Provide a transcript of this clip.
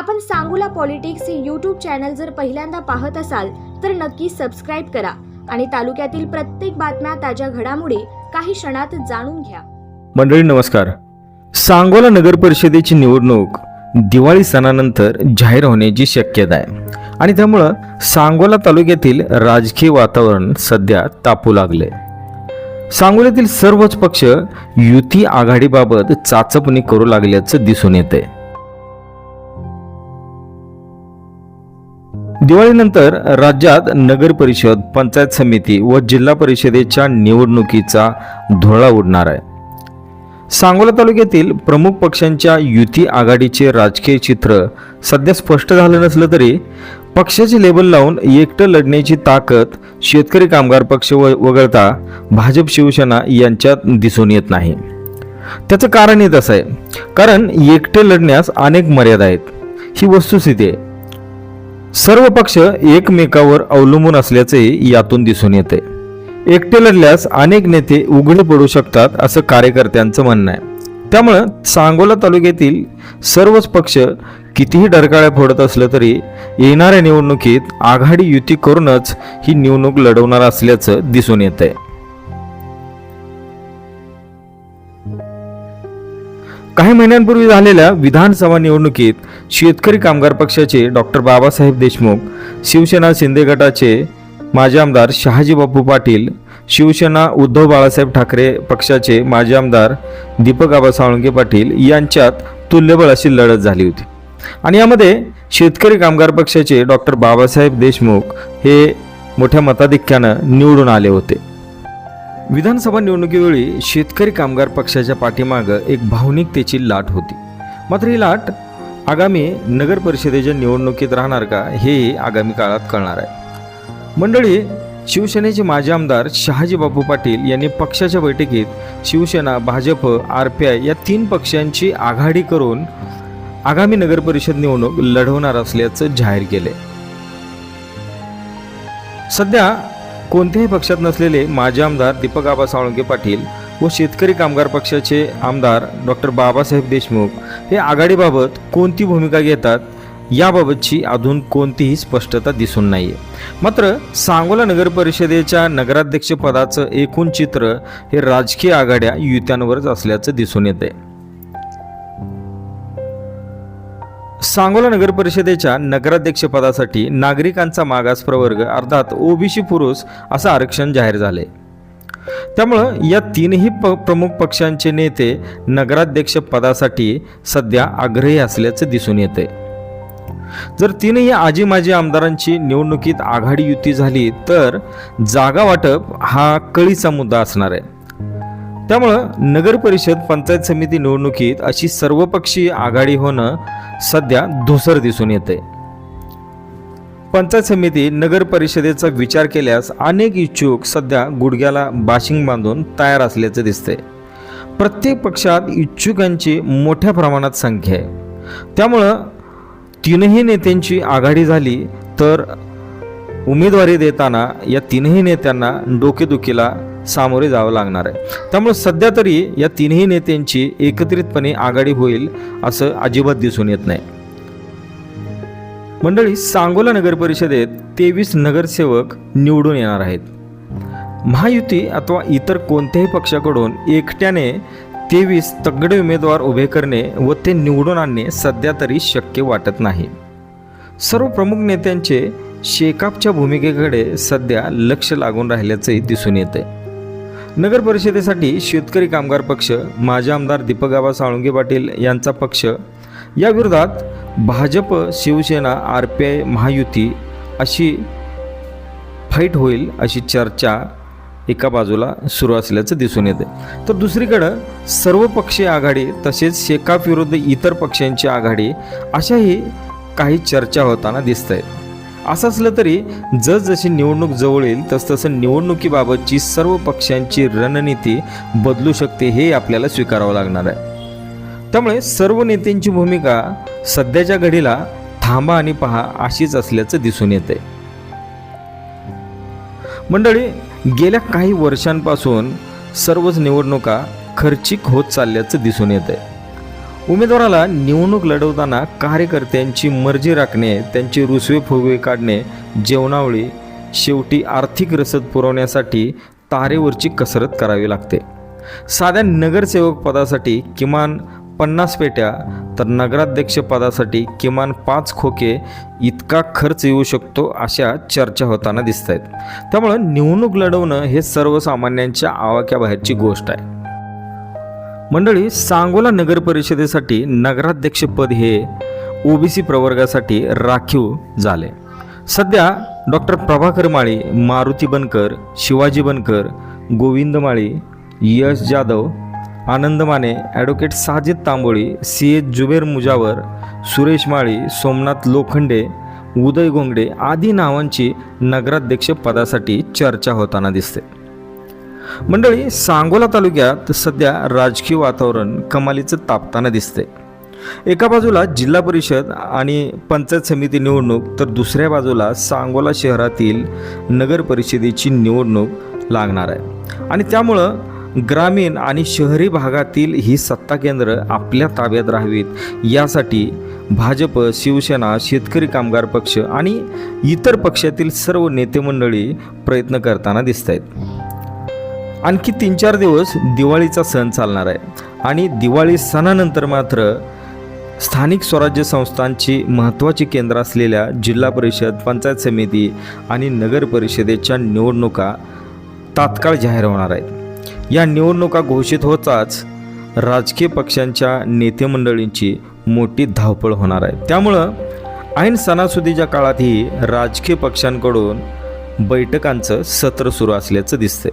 आपण सांगूला पॉलिटिक्स हे YouTube channel जर पहिल्यांदा पाहत असाल तर नक्की सबस्क्राईब करा आणि तालुक्यातील प्रत्येक बातम्या ताज्या घडामोडी काही क्षणात जाणून घ्या. मंडळी नमस्कार. सांगोला नगर परिषदेची निवडणूक दिवाळी सणानंतर जाहीर होण्याची शक्यता आहे. आणि त्यामुळं सांगोला तालुक्यातील राजकीय वातावरण सध्या तापू लागले सांगोल्यातील सर्वच पक्ष युती आघाडीबाबत चाचपणी करू लागल्याचं दिसून येते दिवाळीनंतर राज्यात नगर परिषद पंचायत समिती व जिल्हा परिषदेच्या निवडणुकीचा धुळा उडणार आहे. सांगोला तालुक्यातील प्रमुख पक्षांच्या युती आघाडीचे राजकीय चित्र सध्या स्पष्ट झालं नसलं तरी पक्षाचे लेबल लावून एकटं लढण्याची ताकद शेतकरी कामगार पक्ष व वगळता भाजप शिवसेना यांच्यात दिसून येत नाही. त्याचं कारण येत असं आहे. कारण एकटे लढण्यास अनेक मर्यादा आहेत. ही वस्तुस्थिती आहे. सर्व पक्ष एकमेकावर अवलंबून असल्याचेही यातून दिसून येते. एकटे लढल्यास अनेक नेते उघडे पडू शकतात असं कार्यकर्त्यांचं म्हणणं आहे. त्यामुळं सांगोला तालुक्यातील सर्वच पक्ष कितीही डरकाळ्या फोडत असलं तरी येणाऱ्या निवडणुकीत आघाडी युती करूनच ही निवडणूक लढवणार असल्याचं दिसून येत आहे काही महिन्यांपूर्वी झालेल्या विधानसभा निवडणुकीत शेतकरी कामगार पक्षाचे डॉक्टर बाबासाहेब देशमुख शिवसेना शिंदे गटाचे माजी आमदार शहाजी बापू पाटील शिवसेना उद्धव बाळासाहेब ठाकरे पक्षाचे माजी आमदार दीपक आबा साळुंके पाटील यांच्यात तुल्यबळ अशी लढत झाली होती. आणि यामध्ये शेतकरी कामगार पक्षाचे डॉक्टर बाबासाहेब देशमुख हे मोठ्या मताधिक्यानं निवडून आले होते. विधानसभा निवडणुकीवेळी शेतकरी कामगार पक्षाच्या पाठीमागं एक भावनिकतेची लाट होती. मात्र ही लाट आगामी नगर परिषदेच्या निवडणुकीत राहणार का हे आगामी काळात कळणार आहे. मंडळी शिवसेनेचे माजी आमदार शहाजी बापू पाटील यांनी पक्षाच्या बैठकीत Shiv Sena BJP R P I या तीन पक्षांची आघाडी करून आगामी नगर परिषद निवडणूक लढवणार असल्याचं जाहीर केले सध्या कोणत्याही पक्षात नसलेले माजी आमदार दीपक आबा साळुंके पाटील व शेतकरी कामगार पक्षाचे आमदार डॉक्टर बाबासाहेब देशमुख हे आघाडीबाबत कोणती भूमिका घेतात याबाबतची अजून कोणतीही स्पष्टता दिसून नाही मात्र सांगोला नगर परिषदेच्या नगराध्यक्षपदाचं एकूण चित्र हे राजकीय आघाड्या युत्यांवरच असल्याचं दिसून येते सांगोला नगर परिषदेच्या नगराध्यक्षपदासाठी नागरिकांचा मागास प्रवर्ग अर्थात ओबीसी पुरुष असं आरक्षण जाहीर झाले त्यामुळं या तीनही प प्रमुख पक्षांचे नेते नगराध्यक्ष पदासाठी सध्या आग्रही असल्याचं दिसून येते जर तीनही आजी माजी आमदारांची निवडणुकीत आघाडी युती झाली तर जागा वाटप हा कळीचा मुद्दा असणार आहे. त्यामुळं नगर परिषद पंचायत समिती निवडणुकीत अशी सर्वपक्षीय आघाडी होणं सध्या धुसर दिसून येते पंचायत समिती नगर परिषदेचा विचार केल्यास अनेक इच्छुक सध्या गुडघ्याला बाशिंग बांधून तयार असल्याचे दिसते प्रत्येक पक्षात इच्छुकांची मोठ्या प्रमाणात संख्या आहे. त्यामुळं तीनही नेत्यांची आघाडी झाली तर उमेदवारी देताना या तीनही नेत्यांना डोकेदुखीला सामोरे जावं लागणार आहे. त्यामुळे सध्या तरी या तिन्ही नेत्यांची एकत्रितपणे आघाडी होईल असं अजिबात दिसून येत नाही. मंडळी सांगोला नगर परिषदेत तेवीस नगरसेवक निवडून येणार आहेत. महायुती अथवा इतर कोणत्याही पक्षाकडून एकट्याने तेवीस तगडे उमेदवार उभे करणे व ते निवडून आणणे सध्या तरी शक्य वाटत नाही. सर्व प्रमुख नेत्यांचे शेकापच्या भूमिकेकडे सध्या लक्ष लागून राहिल्याचंही दिसून येते नगर परिषदेसाठी शेतकरी कामगार पक्ष माजी आमदार दीपकआबा साळुंगे पाटील यांचा पक्ष. या विरोधात BJP Shiv Sena R P I Mahayuti अशी फाईट होईल अशी चर्चा एका बाजूला सुरू असल्याचं दिसून येते तर दुसरीकडं सर्वपक्षीय आघाडी तसेच शेकाप विरुद्ध इतर पक्षांची आघाडी अशाही काही चर्चा होताना दिसत आहेत असं असलं तरी जसजशी निवडणूक जवळ येईल तसतसं निवडणुकीबाबतची सर्व पक्षांची रणनीती बदलू शकते हे आपल्याला स्वीकारावं लागणार आहे. त्यामुळे सर्व नेत्यांची भूमिका सध्याच्या घडीला थांबा आणि पहा अशीच असल्याचं दिसून येते मंडळी गेल्या काही वर्षांपासून सर्वच निवडणुका खर्चिक होत चालल्याचं दिसून येत आहे उमेदवाराला निवडणूक लढवताना कार्यकर्त्यांची मर्जी राखणे त्यांची रुसवे फुगवे काढणे जेवणावळी शेवटी आर्थिक रसद पुरवण्यासाठी तारेवरची कसरत करावी लागते. साध्या नगरसेवक पदासाठी किमान पन्नास पेट्या तर नगराध्यक्ष पदासाठी किमान पाच खोके इतका खर्च येऊ शकतो अशा चर्चा होताना दिसत आहेत त्यामुळं निवडणूक लढवणं हे सर्वसामान्यांच्या आवाक्याबाहेरची गोष्ट आहे. मंडळी सांगोला नगर परिषदेसाठी नगराध्यक्षपद हे ओबीसी प्रवर्गासाठी राखीव झाले. सध्या doctor Prabhakar Mali Maruti Bankar Shivaji Bankar Govind Mali Yash Jadhav Anand Mane advocate Sajid Tamboli C H Zuber Mujawar Suresh Mali Somnath Lokhande Uday Gongade आदी नावांची नगराध्यक्ष पदासाठी चर्चा होताना दिसते. मंडळी सांगोला तालुक्यात सध्या राजकीय वातावरण कमालीचं तापताना दिसते एका बाजूला जिल्हा परिषद आणि पंचायत समिती निवडणूक तर दुसऱ्या बाजूला सांगोला शहरातील नगर परिषदेची निवडणूक लागणार आहे. आणि त्यामुळं ग्रामीण आणि शहरी भागातील ही सत्ता केंद्र आपल्या ताब्यात राहावीत. यासाठी भाजप शिवसेना शेतकरी कामगार पक्ष आणि इतर पक्षातील सर्व नेते मंडळी प्रयत्न करताना दिसत आहेत आणखी तीन चार दिवस दिवाळीचा सण चालणार आहे. आणि दिवाळी सणानंतर मात्र स्थानिक स्वराज्य संस्थांची महत्त्वाची केंद्र असलेल्या जिल्हा परिषद पंचायत समिती आणि नगर परिषदेच्या निवडणुका तात्काळ जाहीर होणार आहेत. या निवडणुका घोषित होताच राजकीय पक्षांच्या नेतेमंडळींची मोठी धावपळ होणार आहे. त्यामुळं ऐन सणासुदीच्या काळातही राजकीय पक्षांकडून बैठकांचं सत्र सुरू असल्याचं दिसतंय.